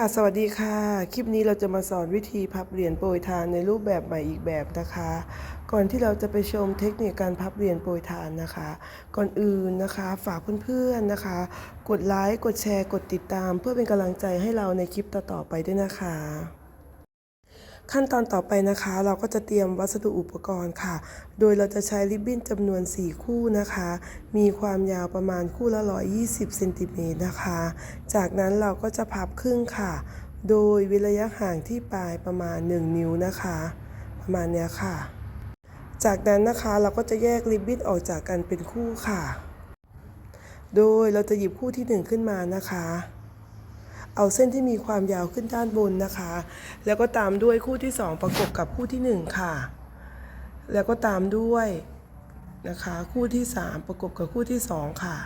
ค่ะสวัสดีค่ะ คลิปนี้เราจะมาสอนวิธีพับเหรียญโปรยทานในรูปแบบใหม่อีกแบบนะคะ ก่อนที่เราจะไปชมเทคนิคการพับเหรียญโปรยทานนะคะ ก่อนอื่นนะคะ ฝากเพื่อนๆนะคะ กดไลค์กดแชร์กดติดตาม เพื่อเป็นกำลังใจให้เราในคลิปต่อๆไปด้วยนะคะ ขั้นตอนต่อไปนะคะ เราก็จะเตรียมวัสดุอุปกรณ์ค่ะ โดยเราจะใช้ริบบิ้นจำนวน 4 คู่นะคะ มีความยาวประมาณคู่ละ 120เซนติเมตรนะคะ จากนั้นเราก็จะพับครึ่งค่ะ โดยว้นระยะห่างที่ปลายประมาณ 1 นิ้วนะคะ ประมาณเนี้ยค่ะ จากนั้นนะคะเราก็จะแยกริบบิ้นออกจากกันเป็นคู่ค่ะ โดยเราจะหยิบคู่ที่ 1 ขึ้นมานะคะ เอาเส้นที่มีความยาวขึ้นด้านบนนะคะ แล้วก็ตามด้วยคู่ที่ 2 ประกบกับคู่ที่ 1 ค่ะ แล้วก็ตามด้วยนะคะคู่ที่ 3 ประกบกับคู่ที่ 2 ค่ะ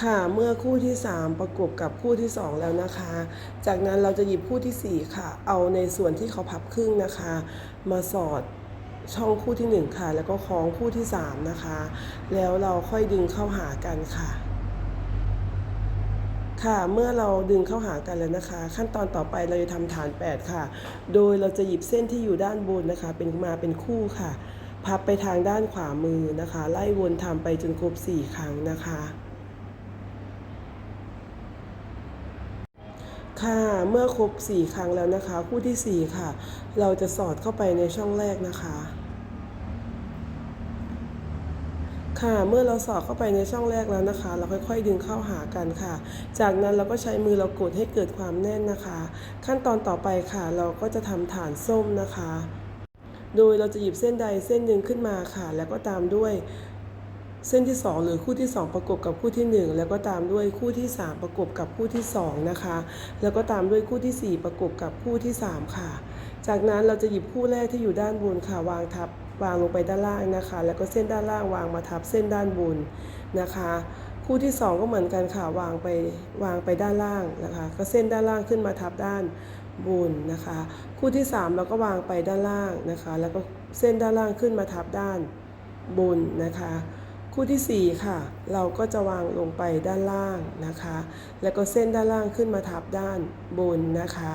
ค่ะเมื่อคู่ที่ 3 ประกบกับคู่ที่ 2 แล้วนะคะ จากนั้นเราจะหยิบคู่ทีสี่4 ค่ะ เอาในส่วนที่เขาพับครึ่งนะคะ มาสอด ช่องคู่ที่ 1 ค่ะ แล้วก็คล้องคู่ที่ 3 นะคะ แล้วเราค่อยดึงเข้าหากันค่ะ ค่ะเมื่อเราดึงเข้าหากันแล้วนะคะ ขั้นตอนต่อไปเราจะทำฐาน 8 ค่ะ โดยเราจะหยิบเส้นที่อยู่ด้านบนนะคะ เป็นมาเป็นคู่ค่ะ พับไปทางด้านขวามือนะคะ ไล่วนทำไปจนครบ 4 ครั้งนะคะ ค่ะเมื่อครบ 4 ครั้งแล้วนะคะ คู่ที่ 4 ค่ะ เราจะสอดเข้าไปในช่องแรกนะคะ ค่ะเมื่อเราสอดเข้าไปในช่องแรกแล้วนะคะ เราค่อยๆดึงเข้าหากันค่ะ จากนั้นเราก็ใช้มือเรากดให้เกิดความแน่นนะคะ ขั้นตอนต่อไปค่ะ เราก็จะทำฐานส้มนะคะ โดยเราจะหยิบเส้นใดเส้นหนึ่งขึ้นมาค่ะ แล้วก็ตามด้วย เส้นที่ 2 หรือคู่ที่ 2 ประกบกับคู่ที่ 1 แล้วก็ตามด้วยคู่ที่ 3 ประกบกับคู่ที่ 2 นะคะ แล้วก็ตามด้วยคู่ที่ 4 ประกบกับคู่ที่ 3 ค่ะ จากนั้นเราจะหยิบคู่แรกที่อยู่ด้านบนค่ะวางทับวางลงไปด้านล่างนะคะ แล้วก็เส้นด้านล่างวางมาทับเส้นด้านบนนะคะ คู่ที่ 2 ก็เหมือนกันค่ะวางไปวางไปด้านล่างนะคะ ก็เส้นด้านล่างขึ้นมาทับด้านบนนะคะ คู่ที่ 3 เราก็วางไปด้านล่างนะคะ แล้วก็เส้นด้านล่างขึ้นมาทับด้านบนนะคะ คู่ที่ 4 ค่ะ เราก็จะวางลงไปด้านล่างนะคะ แล้วก็เส้นด้านล่างขึ้นมาทับด้านบนนะคะ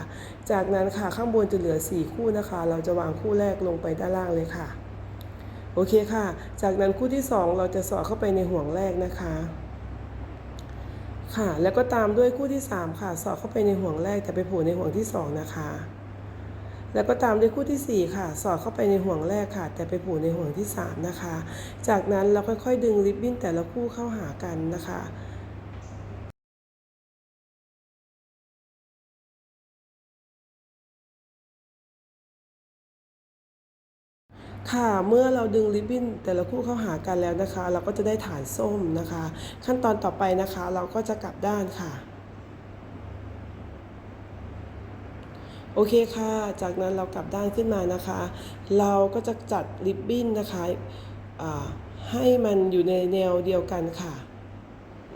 จากนั้นค่ะข้างบนจะเหลือ 4 คู่นะคะ เราจะวางคู่แรกลงไปด้านล่างเลยค่ะ โอเคค่ะ จากนั้นคู่ที่ 2 เราจะสอดเข้าไปในห่วงแรกนะคะค่ะ แล้วก็ตามด้วยคู่ที่ 3 ค่ะ สอดเข้าไปในห่วงแรกแต่ไปผล่ในห่วงที่ 2 นะคะ แล้วก็ตามด้วยคู่ที่ 4 ค่ะ สอดเข้าไปในห่วงแรกค่ะ แต่ไปผล่ในห่วงที่ 3 นะคะ จากนั้นเราค่อยๆ ดึงริบบิ้นแต่ละคู่เข้าหากันนะคะค่ะ เมื่อเราดึงริบบิ้นแต่ละคู่เข้าหากันแล้วนะคะ เราก็จะได้ฐานส้มนะคะ ขั้นตอนต่อไปนะคะ เราก็จะกลับด้านค่ะ โอเคค่ะ จากนั้นเรากลับด้านขึ้นมานะคะ เราก็จะจัดริบบิ้นนะคะให้มันอยู่ในแนวเดียวกันค่ะ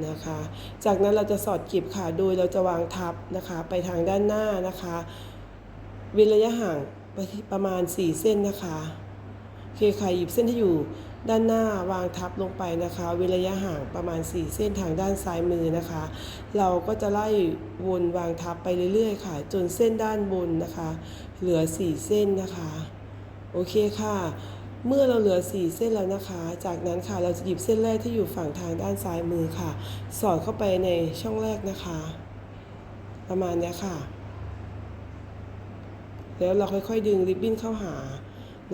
นะคะ จากนั้นเราจะสอดกลีบค่ะ โดยเราจะวางทับนะคะ ไปทางด้านหน้านะคะเว้นระยะห่างปที่ประมาณ 4 เส้นนะคะ โอเคค่ะ หยิบเส้นที่อยู่ ด้านหน้าวางทับลงไปนะคะเว้นระยะห่างประมาณ 4 เส้นทางด้านซ้ายมือนะคะ เราก็จะไล่วนวางทับไปเรื่อยๆ ค่ะ จนเส้นด้านบนนะคะ เหลือ 4 เส้นนะคะ โอเคค่ะ เมื่อเราเหลือ 4 เส้นแล้วนะคะ จากนั้นค่ะเราจะหยิบเส้นแรกที่อยู่ฝั่งทางด้านซ้ายมือค่ะ สอดเข้าไปในช่องแรกนะคะ ประมาณนี้ค่ะ แล้วเราค่อยๆ ดึงริบบิ้นเข้าหา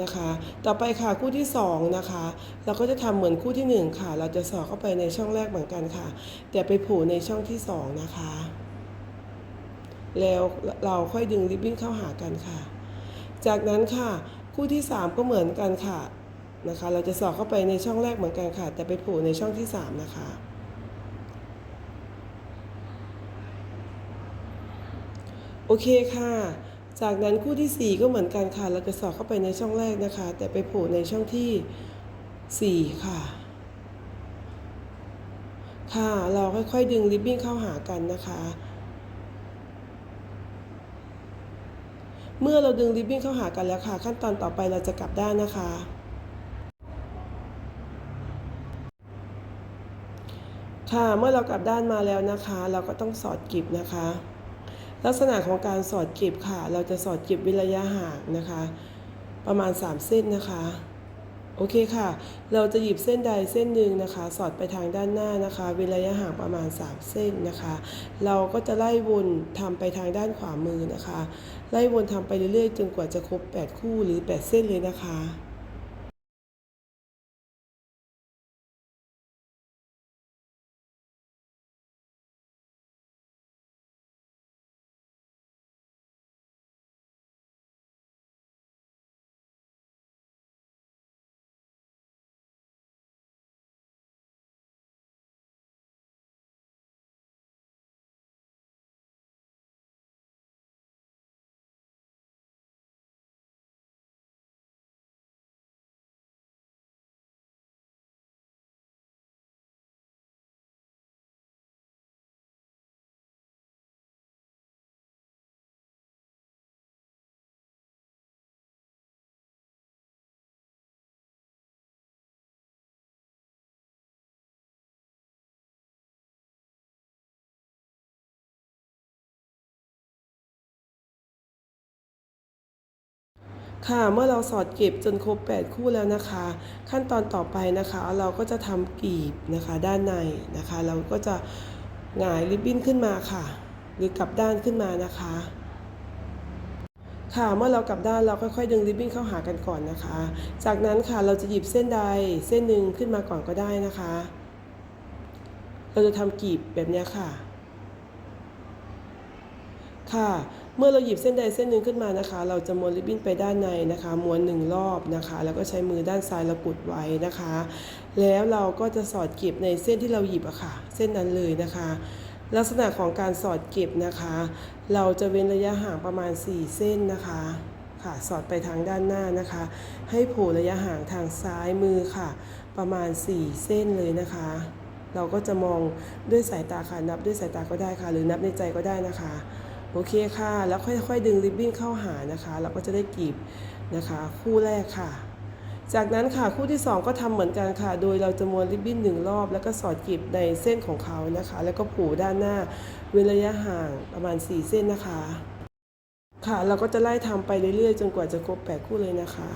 นะคะ ต่อไปค่ะคู่ที่ 2 นะคะ เราก็จะทำเหมือนคู่ที่ 1 ค่ะ เราจะสอดเข้าไปในช่องแรกเหมือนกันค่ะ แต่ไปผล่ในช่องที่ 2 นะคะ แล้วเราค่อยดึงริบบิ้นเข้าหากันค่ะ จากนั้นค่ะ คู่ที่ 3 ก็เหมือนกันค่ะนะคะ เราจะสอดเข้าไปในช่องแรกเหมือนกันค่ะ แต่ไปผล่ในช่องที่ 3 นะคะโอเคค่ะ จากนั้นคู่ที่ 4 ก็เหมือนกันค่ะเราจะสอดเข้าไปในช่องแรกนะคะ แต่ไปโผล่ในช่องที่ 4 ค่ะ ค่ะเราค่อยๆดึงริบบิ้นเข้าหากันนะคะ เมื่อเราดึงริบบิ้นเข้าหากันแล้วค่ะ ขั้นตอนต่อไปเราจะกลับด้านนะคะค่ะเมื่อเรากลับด้านมาแล้วนะคะ เราก็ต้องสอดกลีบนะคะ ลักษณะของการสอดเกลีบค่ะ เราจะสอดเกลีบเว้นระยะห่างนะคะ ประมาณ 3 เส้นนะคะโอเคค่ะ เราจะหยิบเส้นใดเส้นหนึ่งนะคะ สอดไปทางด้านหน้านะคะเว้นระยะห่างประมาณ 3 เส้นนะคะ เราก็จะไล่วนทำไปทางด้านขวามือนะคะ ไล่วนทำไปเรื่อยๆ จนกว่าจะครบ 8 คู่หรือ 8 เส้นเลยนะคะ ค่ะ เมื่อเราสอดเก็บจนครบ 8 คู่แล้วนะคะ ขั้นตอนต่อไปนะคะ เราก็จะทำกลีบนะคะด้านในนะคะ เราก็จะหงายริบบิ้นขึ้นมาค่ะ หรือกลับด้านขึ้นมานะคะ ค่ะเมื่อเรากลับด้านเราค่อยๆดึงริบบิ้นเข้าหากันก่อนนะคะ จากนั้นค่ะเราจะหยิบเส้นใดเส้นหนึ่งขึ้นมาก่อนก็ได้นะคะ เราจะทำกลีบแบบนี้ค่ะ ค่ะ เมื่อเราหยิบเส้นใดเส้นหนึ่งขึ้นมานะคะ เราจะม้วนริบบิ้นไปด้านในนะคะ ม้วนหนึ่งรอบนะคะ แล้วก็ใช้มือด้านซ้ายเรากดไว้นะคะ แล้วเราก็จะสอดเก็บในเส้นที่เราหยิบอะค่ะ เส้นนั้นเลยนะคะ ลักษณะของการสอดเก็บนะคะ เราจะเว้นระยะห่างประมาณ 4 เส้นนะคะค่ะสอดไปทางด้านหน้านะคะ ให้โผล่ระยะห่างทางซ้ายมือค่ะ ประมาณ 4 เส้นเลยนะคะ เราก็จะมองด้วยสายตาค่ะนับด้วยสายตาก็ได้ค่ะ หรือนับในใจก็ได้นะคะ โอเคค่ะ แล้วค่อยๆ ดึงริบบิ้นเข้าหานะคะ เราก็จะได้กลีบนะคะ คู่แรกค่ะ จากนั้นค่ะคู่ที่ 2 ก็ทำเหมือนกันค่ะ โดยเราจะม้วนริบบิ้นหนึ่งรอบ แล้วก็สอดกลีบในเส้นของเขานะคะ แล้วก็ผูด้านหน้าเว้นระยะห่างประมาณ 4 เส้นนะคะ ค่ะ เราก็จะไล่ทำไปเรื่อยๆ จนกว่าจะครบ8คู่เลยนะคะ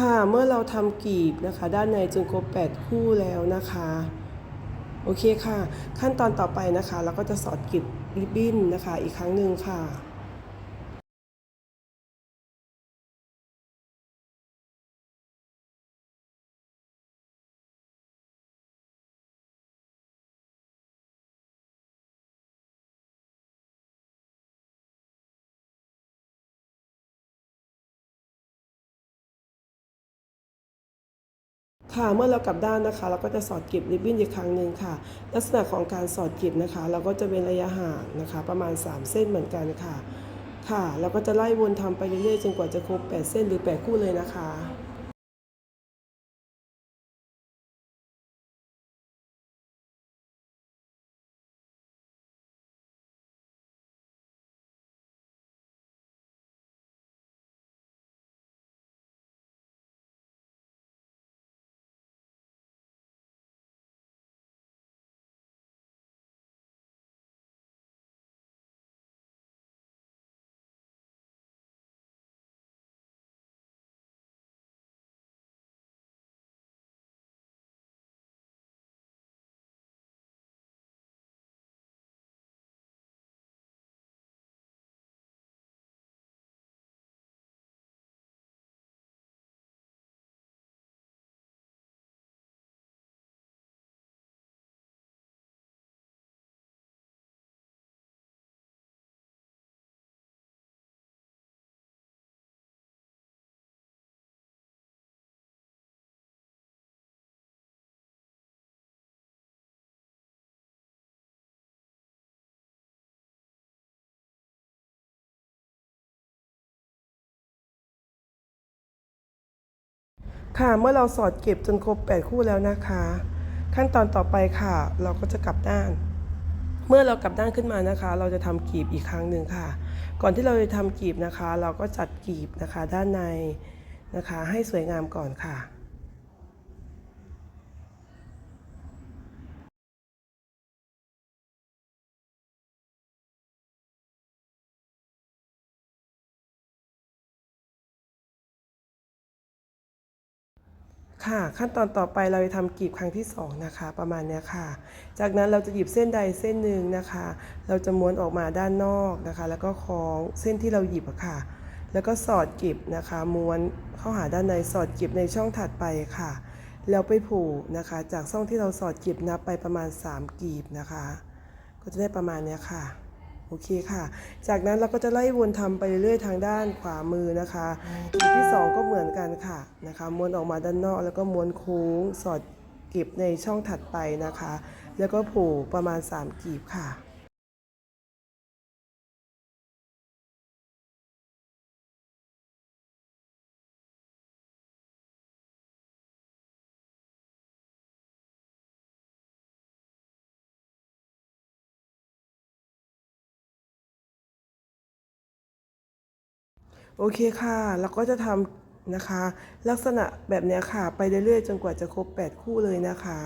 ค่ะเมื่อเราทำกลีบนะคะ ด้านในจนครบ 8 คู่แล้วนะคะโอเคค่ะ ขั้นตอนต่อไปนะคะ เราก็จะสอดกลีบริบบิ้นนะคะ อีกครั้งหนึ่งค่ะ ค่ะเมื่อเรากลับด้านนะคะ เราก็จะสอดเก็บริบบิ้นอีกครั้งหนึ่งค่ะ ลักษณะของการสอดเก็บนะคะ เราก็จะเป็นระยะห่างนะคะ ประมาณ 3 เส้นเหมือนกันค่ะ ค่ะ เราก็จะไล่วนทำไปเรื่อยๆจนกว่าจะครบ 8 เส้นหรือ 8 คู่เลยนะคะ ค่ะ เมื่อเราสอดเก็บจนครบ 8 คู่แล้วนะคะ ขั้นตอนต่อไปค่ะ เราก็จะกลับด้าน เมื่อเรากลับด้านขึ้นมานะคะ เราจะทำกลีบอีกครั้งหนึ่งค่ะ ก่อนที่เราจะทำกลีบนะคะ เราก็จัดกีบนะคะด้านในนะคะ ให้สวยงามก่อนค่ะ ค่ะ ขั้นตอนต่อไปเราจะทำกลีบครั้งที่สองนะคะ ประมาณนี้ค่ะ จากนั้นเราจะหยิบเส้นใดเส้นหนึ่งนะคะ เราจะม้วนออกมาด้านนอกนะคะ แล้วก็คล้องเส้นที่เราหยิบค่ะ แล้วก็สอดกลีบนะคะ ม้วนเข้าหาด้านในสอดกลีบในช่องถัดไปค่ะ แล้วไปผูกนะคะ จากช่องที่เราสอดกลีบนับไปประมาณ 3กลีบนะคะ ก็จะได้ประมาณนี้ค่ะ โอเคค่ะ จากนั้นเราก็จะไล่วนทำไปเรื่อยๆทางด้านขวามือนะคะจุดที่ 2 ก็เหมือนกันค่ะนะคะม้วนออกมาด้านนอก แล้วก็ม้วนโค้งสอดเก็บในช่องถัดไปนะคะ แล้วก็ผูกประมาณ 3กีบค่ะ โอเคค่ะ เราก็จะทำนะคะ ลักษณะแบบเนี้ยค่ะ ไปเรื่อยๆจนกว่าจะครบ 8 คู่เลยนะคะ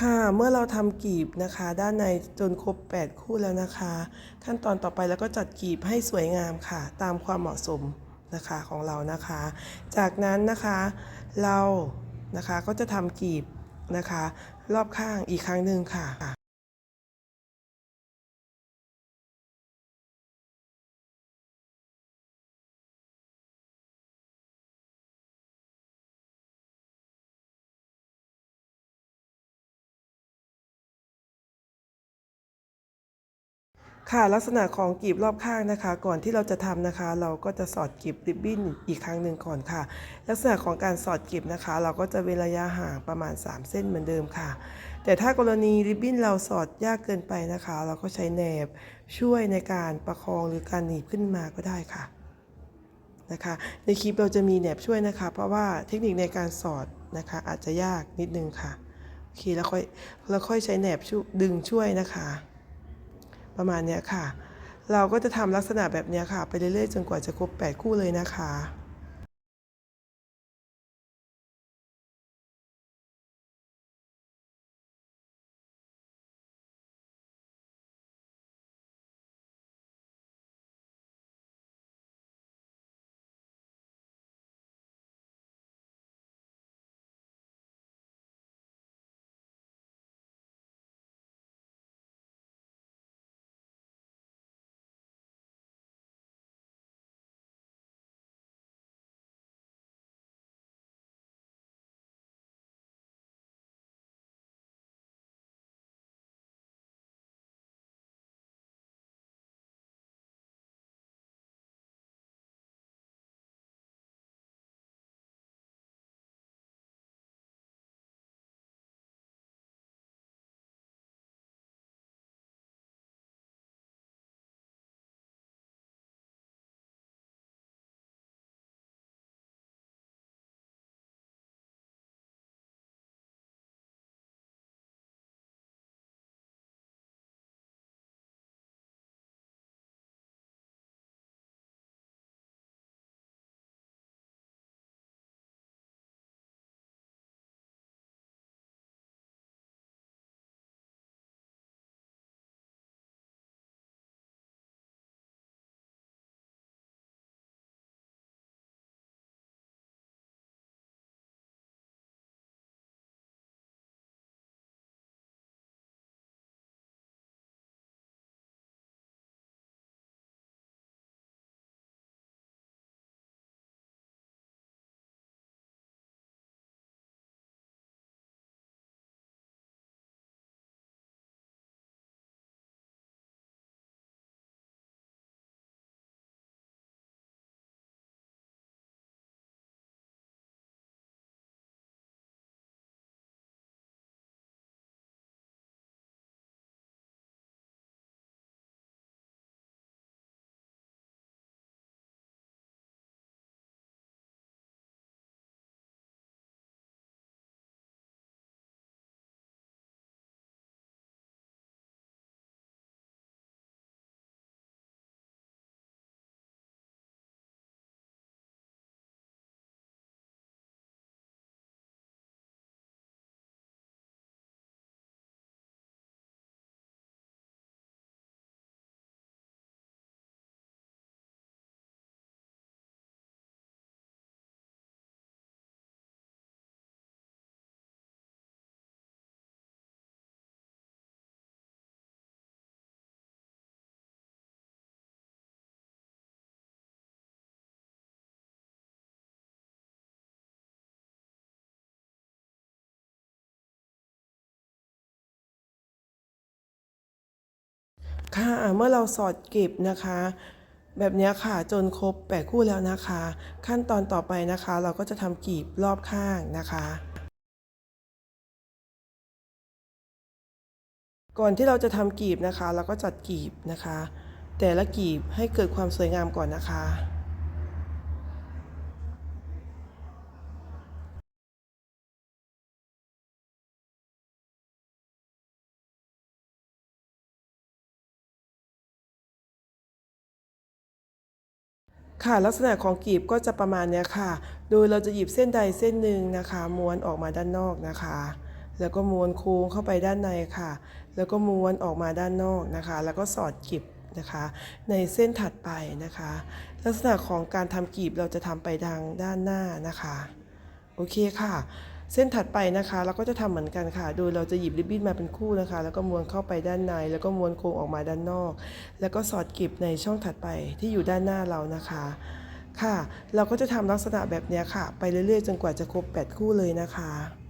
ค่ะ เมื่อเราทำกลีบนะคะ ด้านในจนครบ 8 คู่แล้วนะคะ ขั้นตอนต่อไปแล้วก็จัดกลีบให้สวยงามค่ะ ตามความเหมาะสมนะคะของเรานะคะ จากนั้นนะคะเรานะคะก็จะทำกลีบนะคะ รอบข้างอีกครั้งหนึ่งค่ะ ค่ะลักษณะของกลีบรอบข้างนะคะ ก่อนที่เราจะทำนะคะ เราก็จะสอดกลีบริบบิ้นอีกครั้งหนึ่งก่อนค่ะ ลักษณะของการสอดกลีบนะคะ เราก็จะเว้นระยะห่างประมาณ 3 เส้นเหมือนเดิมค่ะ แต่ถ้ากรณีริบบิ้นเราสอดยากเกินไปนะคะ เราก็ใช้แหนบช่วยในการประคองหรือการหนีบขึ้นมาก็ได้ค่ะนะคะ ในคลิปเราจะมีแหนบช่วยนะคะ เพราะว่าเทคนิคในการสอดนะคะ อาจจะยากนิดนึงค่ะโอเคแล้วค่อยแล้วค่อยใช้แหนบช่วยดึงช่วยนะคะ ประมาณนี้ค่ะ เราก็จะทำลักษณะแบบนี้ค่ะ ไปเรื่อยๆ จนกว่าจะครบ 8 คู่เลยนะคะ ค่ะเมื่อเราสอดเก็บนะคะ แบบนี้ค่ะจนครบ8คู่แล้วนะคะ ขั้นตอนต่อไปนะคะ เราก็จะทำกลีบรอบข้างนะคะก่อนที่เราจะทำกลีบนะคะ เราก็จัดกลีบนะคะ แต่ละกลีบให้เกิดความสวยงามก่อนนะคะ ค่ะลักษณะของกลีบก็จะประมาณเนี้ยค่ะ โดยเราจะหยิบเส้นใดเส้นหนึ่งนะคะ ม้วนออกมาด้านนอกนะคะ แล้วก็ม้วนโค้งเข้าไปด้านในค่ะ แล้วก็ม้วนออกมาด้านนอกนะคะ แล้วก็สอดกีบนะคะ ในเส้นถัดไปนะคะ ลักษณะของการทำกีบเราจะทำไปทางด้านหน้านะคะ โอเคค่ะ เส้นถัดไปนะคะ เราก็จะทำเหมือนกันค่ะ โดยเราจะหยิบริบบิ้นมาเป็นคู่นะคะ แล้วก็ม้วนเข้าไปด้านใน แล้วก็ม้วนโค้งออกมาด้านนอก แล้วก็สอดเก็บในช่องถัดไปที่อยู่ด้านหน้าเรานะคะค่ะ เราก็จะทำลักษณะแบบนี้ค่ะ ไปเรื่อยๆ จนกว่าจะครบ 8 คู่เลยนะคะ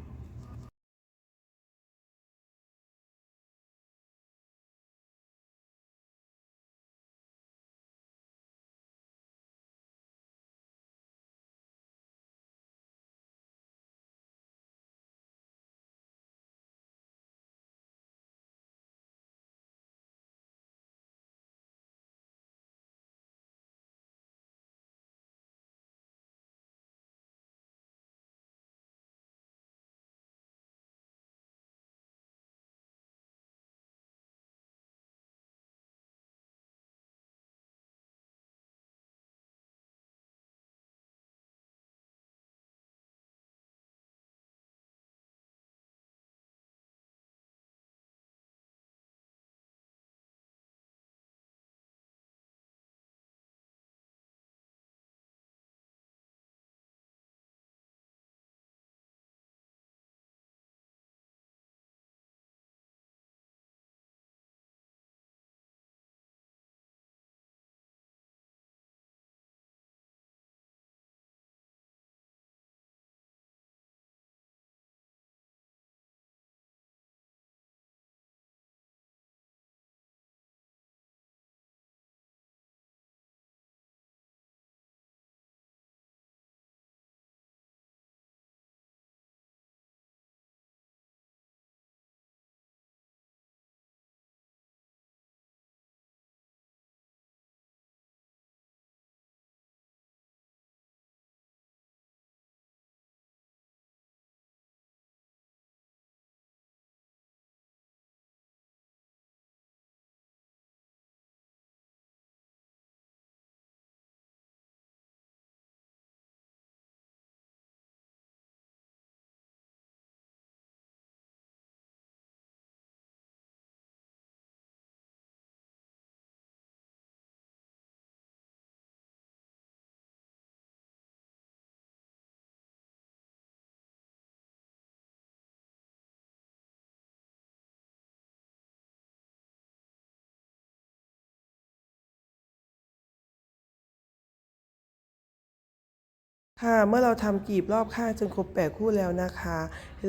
ค่ะเมื่อเราทำกลีบรอบข้างจนครบแปดคู่แล้วนะคะ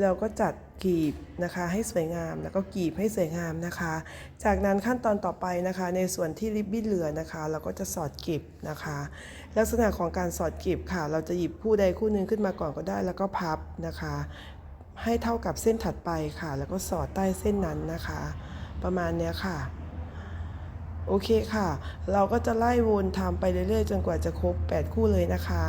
เราก็จัดกลีบนะคะให้สวยงามแล้วก็กลีบให้สวยงามนะคะ จากนั้นขั้นตอนต่อไปนะคะ ในส่วนที่ริบบิ้นเหลือนะคะ เราก็จะสอดกลีบนะคะ ลักษณะของการสอดกลีบค่ะ เราจะหยิบคู่ใดคู่หนึ่งขึ้นมาก่อนก็ได้ แล้วก็พับนะคะ ให้เท่ากับเส้นถัดไปค่ะ แล้วก็สอดใต้เส้นนั้นนะคะ ประมาณเนี้ยค่ะโอเคค่ะ เราก็จะไล่วนทำไปเรื่อยๆ จนกว่าจะครบ 8 คู่เลยนะคะ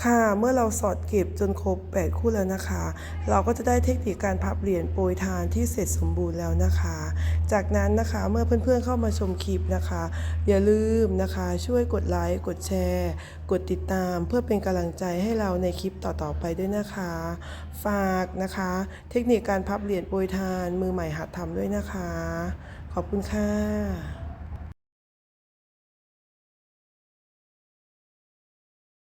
ค่ะ เมื่อเราสอดเก็บจนครบ 8 คู่แล้วนะคะ เราก็จะได้เทคนิคการพับเหรียญโปรยทานที่เสร็จสมบูรณ์แล้วนะคะ จากนั้นนะคะเมื่อเพื่อนๆเข้ามาชมคลิปนะคะ อย่าลืมนะคะช่วยกดไลค์กดแชร์ กดติดตาม เพื่อเป็นกำลังใจให้เราในคลิปต่อๆไปด้วยนะคะ ฝากนะคะ เทคนิคการพับเหรียญโปรยทานมือใหม่หัดทำด้วยนะคะ ขอบคุณค่ะ